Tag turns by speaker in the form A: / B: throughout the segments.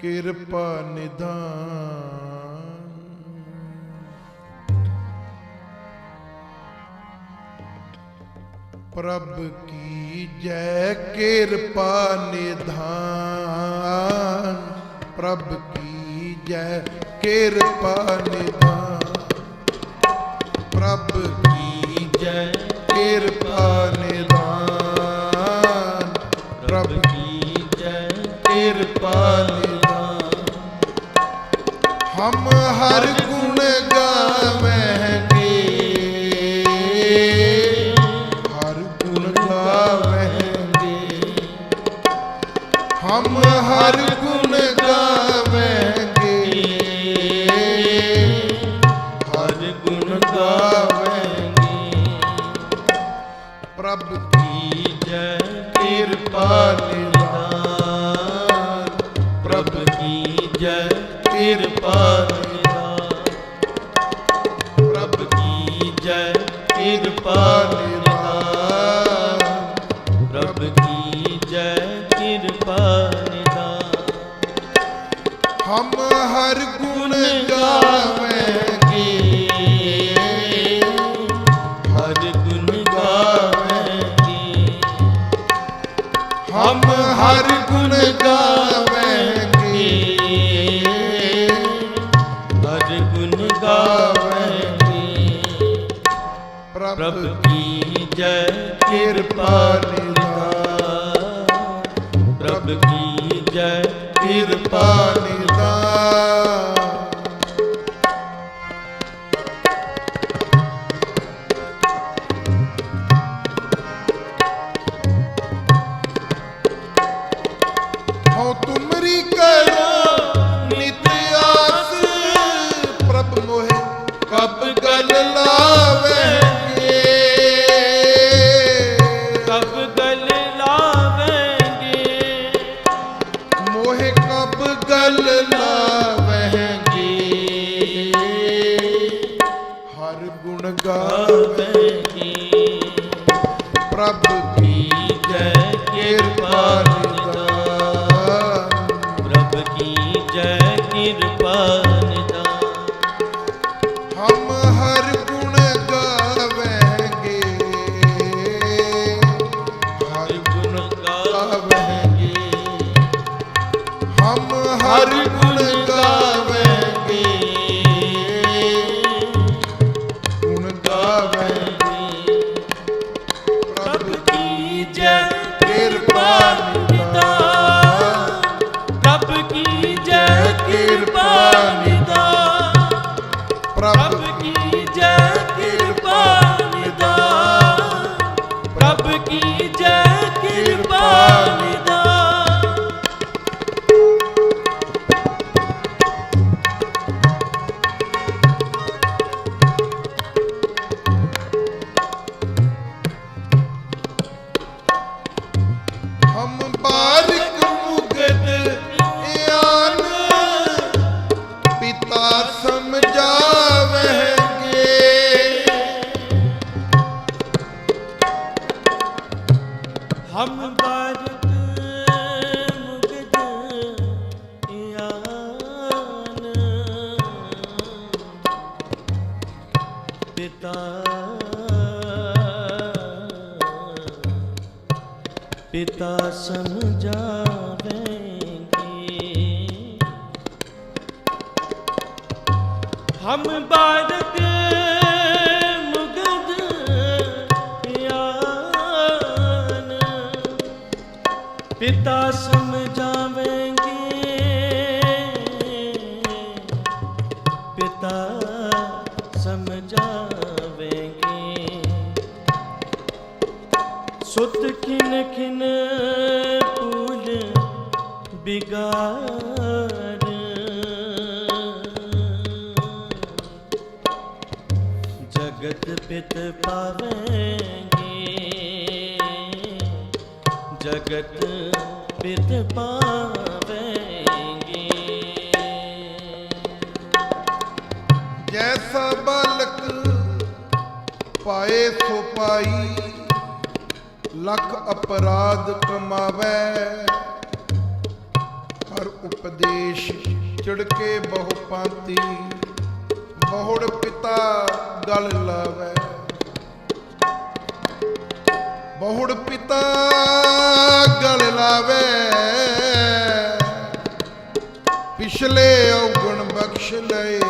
A: ਕਿਰਪਾ ਨਿਧਾਨ। ਪ੍ਰਭ ਕੀ ਜੈ ਕਿਰਪਾ ਨਿਧਾਨ। ਪ੍ਰਭ ਕੀ ਜੈ ਕਿਰਪਾ ਨਿਧਾਨ। ਪ੍ਰਭ ਕੀ ਜੈ ਕਿਰਪਾ ਕਿਰਪਾ ਨਿਧਾਨ। ਪ੍ਰਭ
B: ਕੀ ਜੈ
A: ਕਿਰਪਾ ਨਿਧਾਨ।
B: ਕਿਰਪਾ ਕੀ ਜੈ ਕਿਰਪਾ ਨਿਧਾਨ
A: ਹਮ ਹਰ ਗੁਣ ਗਾਵਾਂਗੇ
B: ਹਰ ਗੁਣ ਗਾਵਾਂਗੇ
A: ਹਮ ਹਰ ਗੁਣ ਗਾਵਾਂਗੇ ਕਿਰਪਾ
B: ਪ੍ਰਭ ਕੀ ਜੈ
A: ਕਿਰਪਾ ਨਿਧਾਨ। ਗੁਣ
B: ਸਮਝਾਵੇਂਗੇ ਹਮ ਬਾਰਤ ਮੁਗਦ ਆਨ ਪਿਤਾ ਸਮਝਾਵੇਂਗੇ ਪਿਤਾ ਸਮਝਾਵੇਂਗੇ ਸੁਤ ਖਿਨ ਖਿਨ ਬਿਗਾਰ ਜਗਤ ਪਿਤ ਪਾਵੇਂਗੇ। ਜਗਤ ਪਿਤ ਪਾਵੇਂਗੇ।
A: ਜੈਸਾ ਬਾਲਕ ਪਾਏ ਸੋ ਪਾਈ, ਲੱਖ ਅਪਰਾਧ ਕਮਾਵੇ। ਹਰ ਉਪਦੇਸ਼ ਚੜ ਬਹੁ ਪਾਂਤੀ। ਬਹੁੜ ਪਿਤਾ ਗਲ ਲਾਵੇ। ਬਹੁੜ ਪਿਤਾ ਗਲ ਲਾਵੇ। ਪਿਛਲੇ ਔਗਣ ਬਖਸ਼ ਲਏ।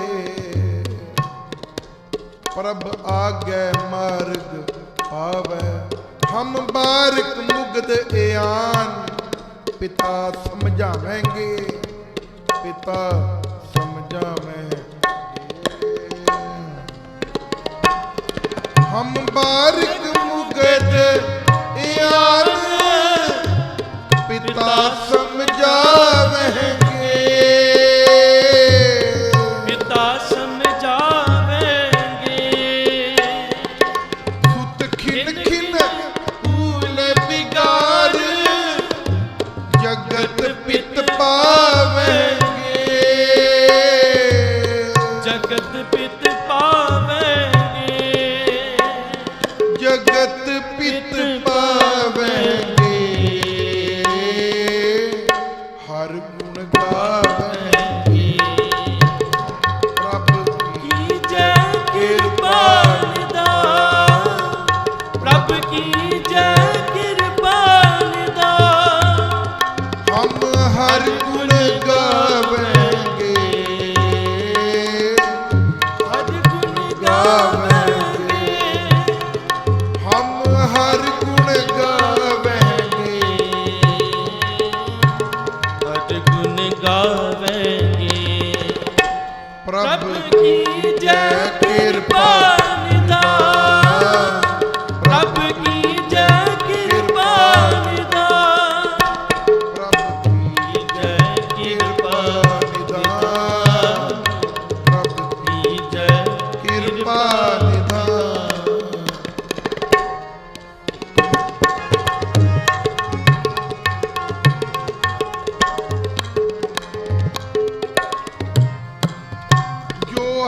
A: ਪ੍ਰਭ ਆਗੇ ਮਾਰਗ ਪਾਵੇ। ਹਮ ਬਾਰਕ ਮੁਗਦ ਇਆਨ। ਪਿਤਾ ਸਮਝਾਵੇਂਗੇ ਪਿਤਾ ਸਮਝਾਵੇਂਗੇ। ਹਮ ਬਾਰਿਕ ਮੁਗਦ ਯਾਰ ਪਿਤਾ ਸਮਝਾਵੇਂਗੇ।
B: ਪਿਤਾ ਸਮਝਾਵੇਂਗੇ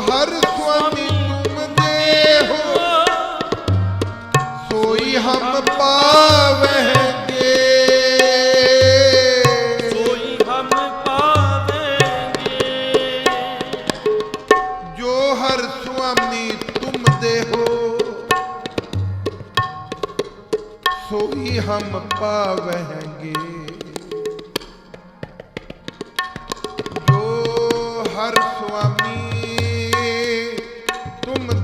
A: ਹਰ ਸੁਆਮੀ ਤੁਮ ਦੇ ਹੋ। ਸੋਈ ਹਮ ਪਾਵਹਿਗੇ
B: ਸੋਈ ਹਮ ਪਾਵੇਂਗੇ
A: ਜੋ ਹਰ ਸੁਆਮੀ ਤੁਮ ਦੇ ਹੋ। ਸੋਈ ਹਮ ਪਾਵਹਿਗੇ ਜੋ ਹਰ ਸੁਆਮੀ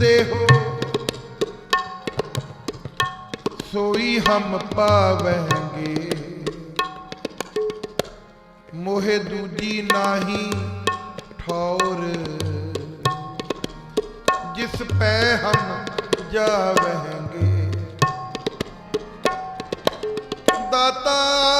A: ਤੁਮ ਹੋ। ਸੋਈ ਹਮ ਪਾਵਹਿਗੇ। ਮੋਹਿ ਦੂਜੀ ਨਾਹੀ ਠੌਰ। ਜਿਸ ਪੈ ਹਮ ਜਾਵਹਿਗੇ। ਦਾਤਾ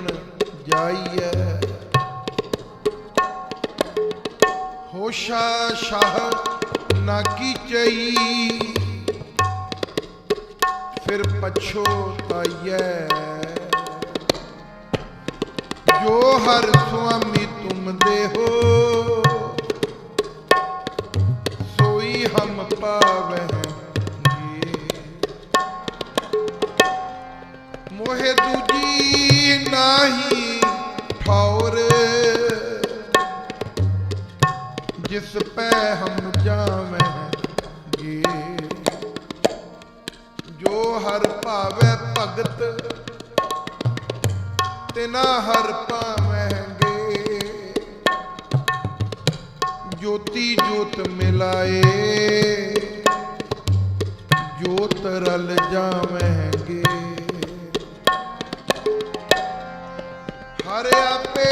A: ਮੰਗਣ ਜਾਈਐ। ਹੋਸ਼ਾ ਸ਼ਾਹ ਨਾ ਕੀਚਈ ਫਿਰ ਪਛੋਤਾਈਐ ਜੋ ਹਰ ਸੁਆਮੀ ਤੁਮ ਦੇ ਹੋ, ਸੋਈ ਹਮ ਪਾਵਹਿਗੇ। ਮੋਹਿ ਦੂਜੀ ਨਾਹੀ ਠੌਰ। ਜਿਸ ਪੈ ਹਮ ਜਾਵਹਿਗੇ ਜੋ ਹਰ ਭਾਵੇ ਭਗਤ, ਤਿਨਾ ਹਰ ਪਾਵਹਿਗੇ ਜੋਤੀ ਜੋਤ ਮਿਲਾਏ, ਜੋਤ ਰਲ ਜਾਵਹਿਗੇ ਹਰ ਆਪੇ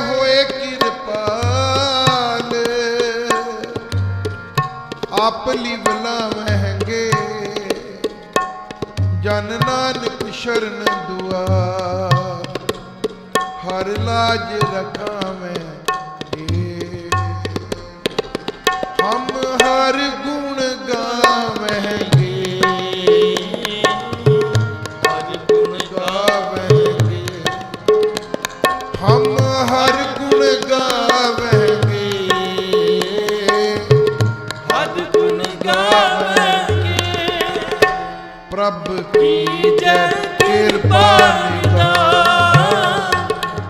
A: ਹੋਏ ਕਿਰਪਾਲ ਆਪ ਬਲਾ ਲਾਵਹਿਗੇ ਜਨ ਨਾਨਕ ਸ਼ਰਨ ਦੁਆ ਹਰ ਲਾਜ ਰਖਾਵੇਂ ਹਰ ਗੁਣ ਗਾਵਹਿਗੇ
B: ਹਰ ਗੁਣ
A: ਗਾਵਹਿਗੇ ਪ੍ਰਭ ਕੀ ਜੈ ਕਿਰਪਾ ਨਿਦਾ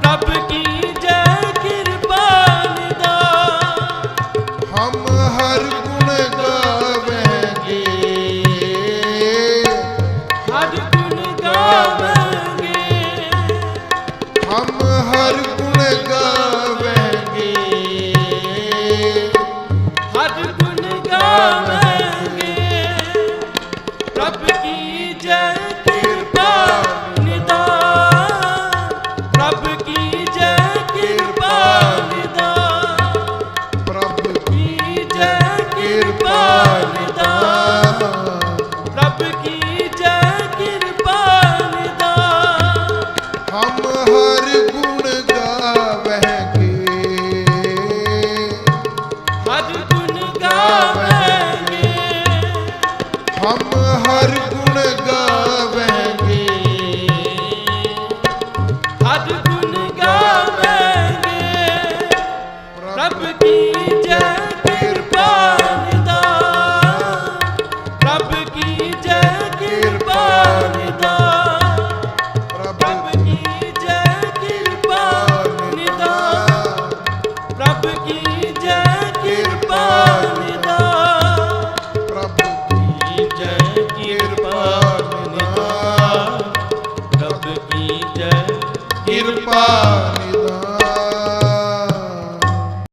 A: ਪ੍ਰਭ ਕੀ ਜੈ ਕਿਰਪਾ ਨਿਦਾ ਹਮ ਹਰ